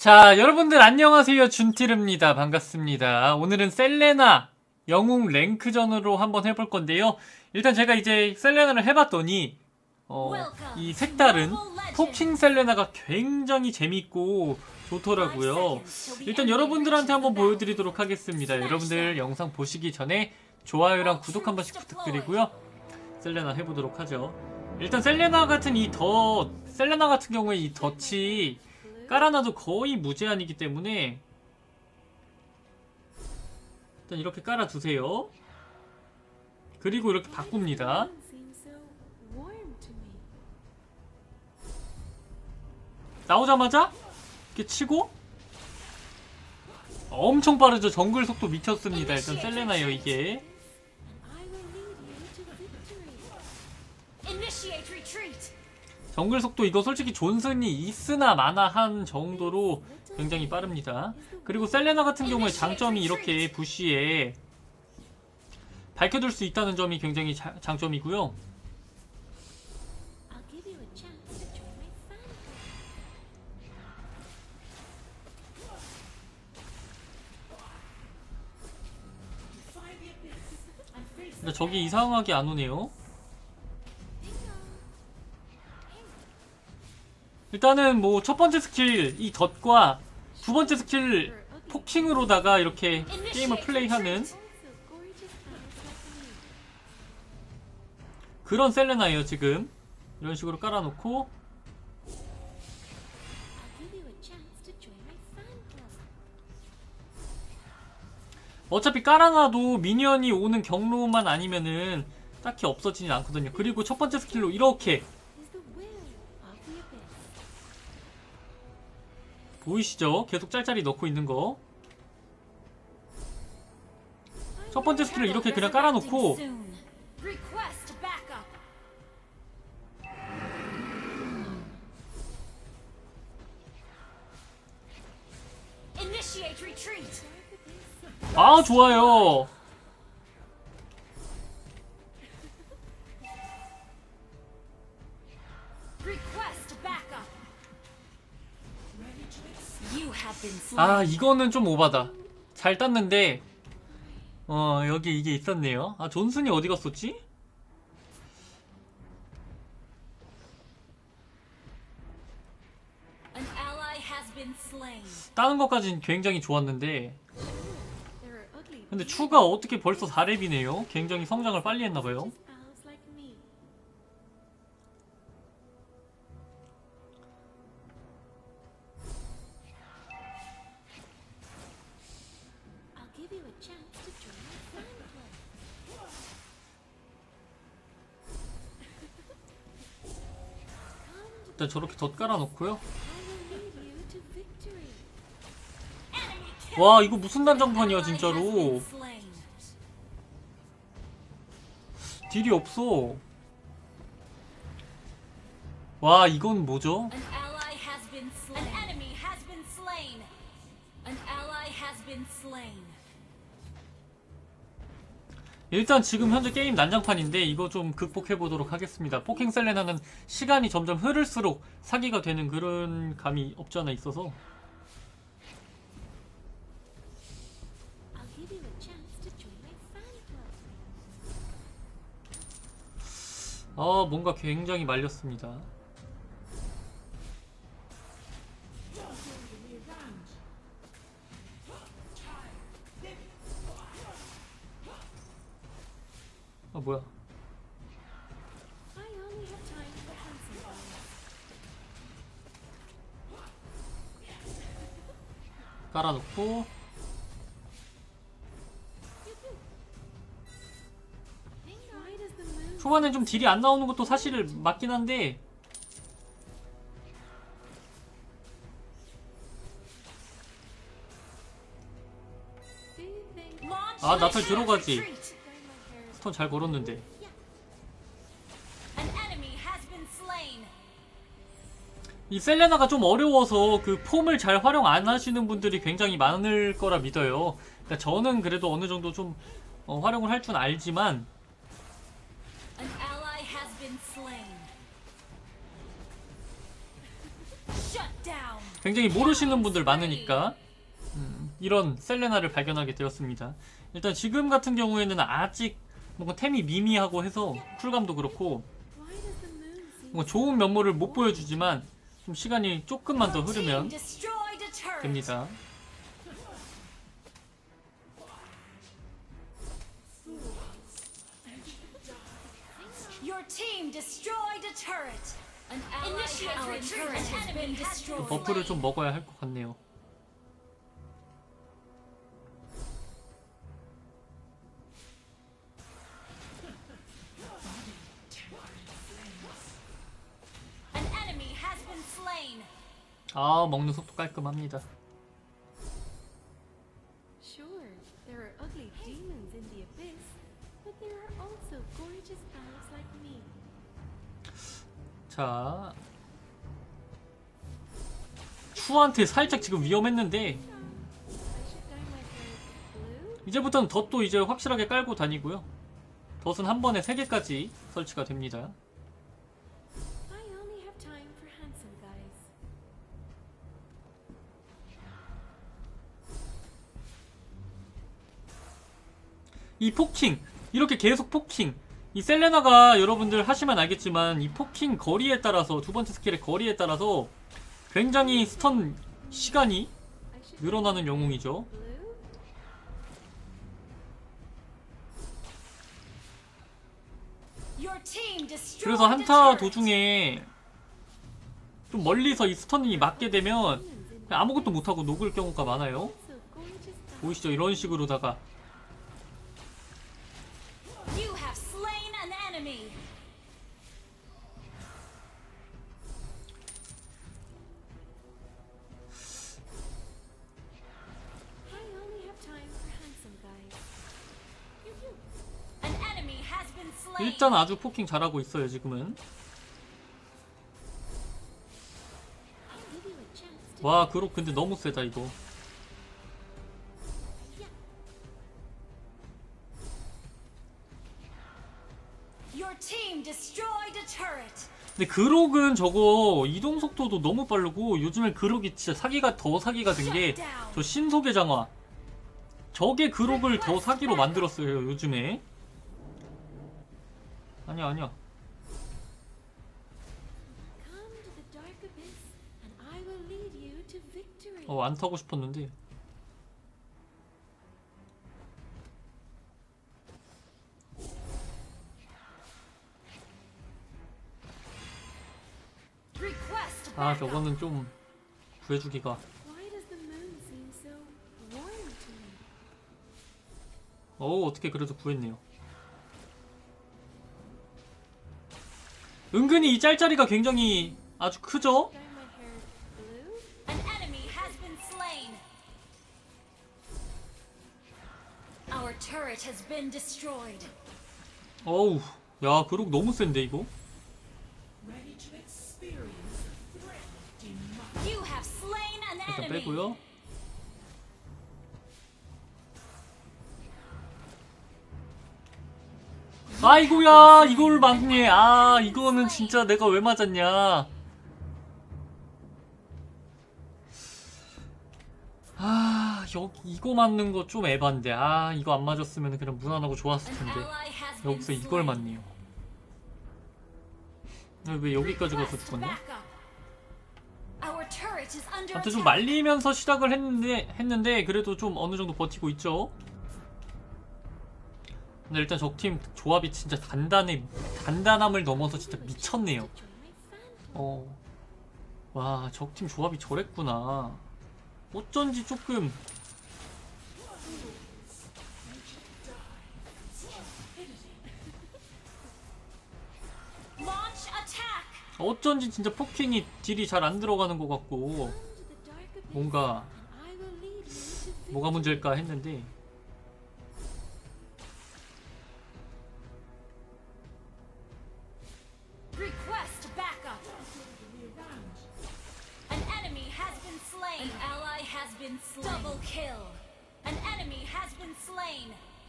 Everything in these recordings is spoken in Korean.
자, 여러분들 안녕하세요. 준티르입니다. 반갑습니다. 오늘은 셀레나 영웅 랭크전으로 한번 해볼 건데요. 일단 제가 이제 셀레나를 해봤더니 어, 이 색다른 포킹 셀레나가 굉장히 재밌고 좋더라고요. 일단 여러분들한테 한번 보여드리도록 하겠습니다. 여러분들 영상 보시기 전에 좋아요랑 구독 한 번씩 부탁드리고요. 셀레나 해보도록 하죠. 일단 셀레나 같은 이 덧, 셀레나 같은 경우에 이 덧이 깔아놔도 거의 무제한이기 때문에 일단 이렇게 깔아두세요. 그리고 이렇게 바꿉니다. 나오자마자 이렇게 치고 엄청 빠르죠. 정글 속도 미쳤습니다. 일단 셀레나요 이게. 정글 속도 이거 솔직히 존슨이 있으나 마나 한 정도로 굉장히 빠릅니다. 그리고 셀레나 같은 경우에 장점이 이렇게 부시에 밝혀둘 수 있다는 점이 굉장히 자, 장점이고요. 근데 저기 이상하게 안 오네요. 일단은 뭐 첫 번째 스킬 이 덧과 두 번째 스킬 포킹으로다가 이렇게 게임을 플레이하는 그런 셀레나예요 지금. 이런 식으로 깔아놓고. 어차피 깔아놔도 미니언이 오는 경로만 아니면은 딱히 없어지진 않거든요. 그리고 첫 번째 스킬로 이렇게 보이시죠? 계속 짤짤이 넣고 있는 거. 첫 번째 스킬을 이렇게 그냥 깔아놓고 아 좋아요 아 이거는 좀 오바다. 잘 땄는데. 어 여기 이게 있었네요. 아 존슨이 어디 갔었지? 따는 것까진 굉장히 좋았는데. 근데 추가 어떻게 벌써 4렙이네요? 굉장히 성장을 빨리 했나봐요 일단 저렇게 덧 깔아놓고요. 와 이거 무슨 난장판이야 진짜로. 딜이 없어. 와 이건 뭐죠? 일단 지금 현재 게임 난장판인데 이거 좀 극복해보도록 하겠습니다. 포킹 셀레나는 시간이 점점 흐를수록 사기가 되는 그런 감이 없지 않아 있어서 아 뭔가 굉장히 말렸습니다. 아 뭐야? 깔아놓고. 초반에 좀 딜이 안 나오는 것도 사실 맞긴 한데. 아 나탈 들어가지 스턴 잘 걸었는데. 이 셀레나가 좀 어려워서 그 폼을 잘 활용 안 하시는 분들이 굉장히 많을 거라 믿어요. 그러니까 저는 그래도 어느 정도 좀 어, 활용을 할 줄 알지만. 굉장히 모르시는 분들 많으니까 음, 이런 셀레나를 발견하게 되었습니다. 일단 지금 같은 경우에는 아직 뭔가 템이 미미하고 해서 쿨감도 그렇고 뭔가 좋은 면모를 못 보여주지만 좀 시간이 조금만 더 흐르면. 됩니다. 버프를 좀 먹어야 할 것 같네요. 아 먹는 속도 깔끔합니다. Sure, there are ugly demons in the abyss, but there are also gorgeous elves like me. 자 추한테 살짝 지금 위험했는데? 이제부터는 덧도 이제 확실하게 깔고 다니고요. 덧은 한 번에 3개까지 설치가 됩니다. 이 포킹 이렇게 계속 포킹 이 셀레나가 여러분들 하시면 알겠지만 이 포킹 거리에 따라서 두 번째 스킬의 거리에 따라서 굉장히 스턴 시간이 늘어나는 영웅이죠. 그래서 한타. 도중에 좀 멀리서 이 스턴이 맞게 되면 아무것도 못하고 녹을 경우가 많아요. 보이시죠? 이런 식으로다가 일단 아주 포킹 잘하고 있어요 지금은. 와 그로 근데 너무 세다 이거. 근데 그록은 저거 이동 속도도 너무 빠르고 요즘에 그록이 진짜 사기가 더 사기가 된 게 저 신속의 장화. 저게 그록을 더 사기로 만들었어요 요즘에 아니야 아니야. 어 안 타고 싶었는데 아. 저거는 좀 구해주기가? 어우 어떻게 그래도 구했네요 은근히 이 짤짤이가 굉장히 아주 크죠? 어우 야 그록 너무 센데 이거 일단. 빼고요 아이고야 이걸 막네 아 이거는 진짜 내가 왜 맞았냐 아 여기 이거 맞는 거 좀 에반데 아 이거 안 맞았으면 그냥 무난하고 좋았을 텐데 여기서 이걸. 맞네요 아, 왜 여기까지 가서 죽었냐 아무튼 좀. 말리면서 시작을 했는데 했는데 그래도 좀 어느 정도 버티고 있죠. 근데 일단 적팀 조합이 진짜 단단해 단단함을 넘어서 진짜 미쳤네요. 어. 와, 적팀 조합이 저랬구나. 어쩐지 조금. 어쩐지 진짜 포킹이 딜이 잘 안 들어가는 것 같고 뭔가. 뭐가 문제일까 했는데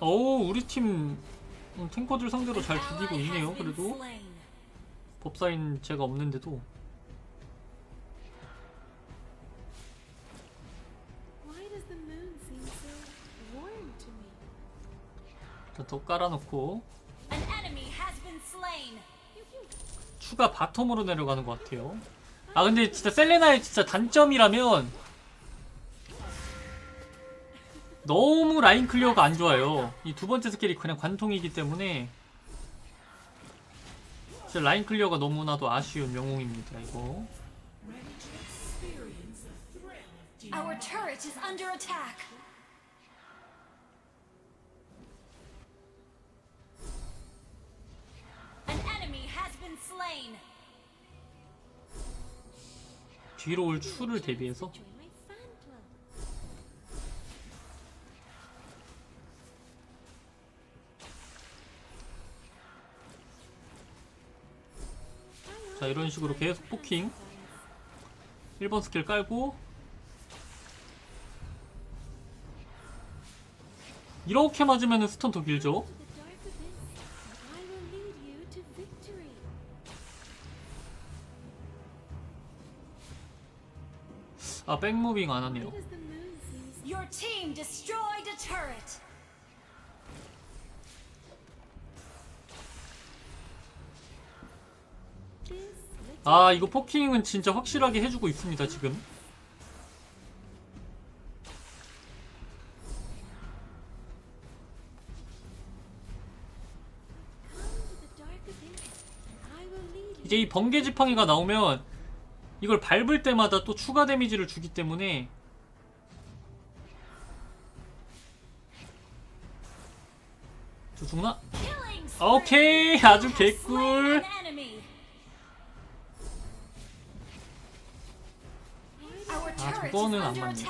어우 우리 팀 음, 탱커들 상대로 잘 죽이고 있네요 그래도. 법사인 제가 없는데도. 더 깔아놓고. 추가 바텀으로 내려가는 것 같아요. 아 근데 진짜 셀레나의 진짜 단점이라면 너무 라인 클리어가 안 좋아요. 이 두 번째 스킬이 그냥 관통이기 때문에 진짜 라인 클리어가 너무나도 아쉬운 영웅입니다. 이거 Our turret is under attack. An enemy has been slain. 뒤로 올 추를 대비해서 자 이런 식으로 계속 포킹 1번 스킬 깔고 이렇게 맞으면 스턴 더 길죠? 아 백무빙 안 하네요 Your team destroyed a turret. 아 이거 포킹은 진짜 확실하게 해주고 있습니다 지금. 이제 이 번개 지팡이가 나오면 이걸 밟을 때마다 또 추가 데미지를 주기 때문에 저 죽나? Spree. 오케이 아주 개꿀 아, 저거는 안 맞네.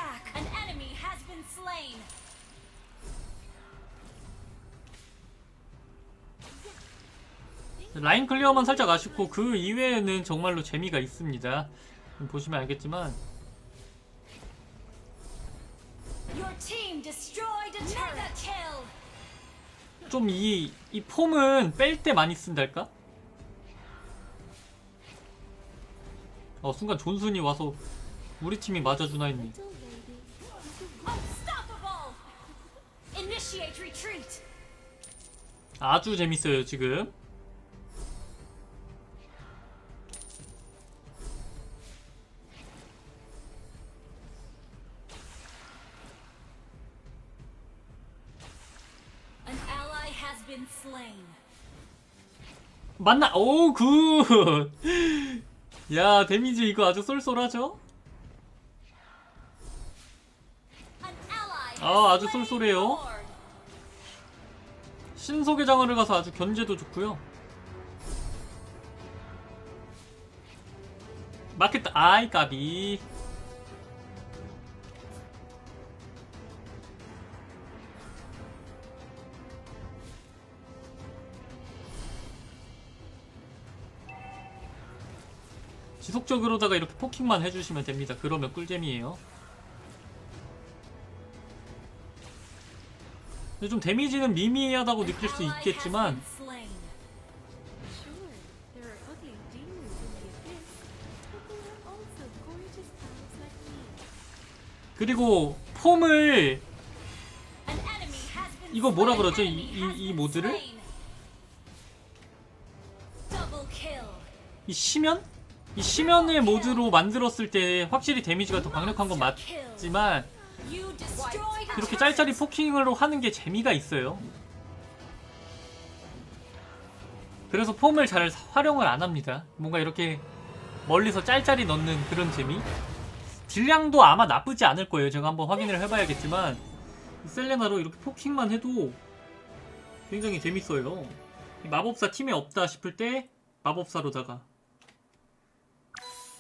라인 클리어만 살짝 아쉽고 그 이외에는 정말로 재미가 있습니다 보시면 알겠지만. 좀 이 이 폼은 뺄 때 많이 쓴달까? 어 순간 존순이 와서 우리 팀이 맞아주나 했니. 아주 재밌어요 지금. 맞나? 오 굿! 야 데미지 이거 아주 쏠쏠하죠? An ally has 아, 아주 쏠쏠해요. 신속의 장을 가서 아주 견제도 좋고요. 맞겠다. 아이 까비. 지속적으로다가 이렇게 포킹만 해주시면 됩니다. 그러면 꿀잼이에요 근데 좀 데미지는 미미하다고 느낄 수 있겠지만. 그리고 폼을 이거 뭐라. 그러죠? 이- 이- 이 모드를? 이 시면? 이 시면의 모드로 만들었을 때 확실히 데미지가 더 강력한 건 맞지만 이렇게. 짤짤이 포킹으로 하는 게 재미가 있어요. 그래서 폼을 잘 활용을 안 합니다. 뭔가 이렇게 멀리서 짤짤이 넣는 그런 재미? 딜량도 아마 나쁘지 않을 거예요. 제가 한번 확인을 해봐야겠지만 이 셀레나로 이렇게 포킹만 해도 굉장히 재밌어요. 이 마법사 팀에 없다 싶을 때 마법사로다가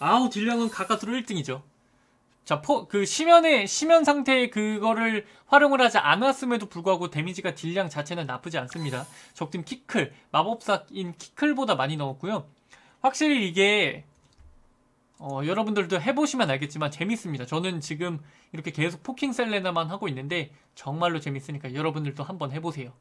아우 딜량은 가까스로 1등이죠. 자, 포, 그 시면의 시면 상태의 그거를 활용을 하지 않았음에도 불구하고 데미지가 딜량 자체는 나쁘지 않습니다. 적팀 키클, 마법사인 키클보다 많이 넣었고요. 확실히 이게 어, 여러분들도 해보시면 알겠지만 재밌습니다. 저는 지금 이렇게 계속 포킹 셀레나만 하고 있는데 정말로 재밌으니까 여러분들도 한번 해보세요.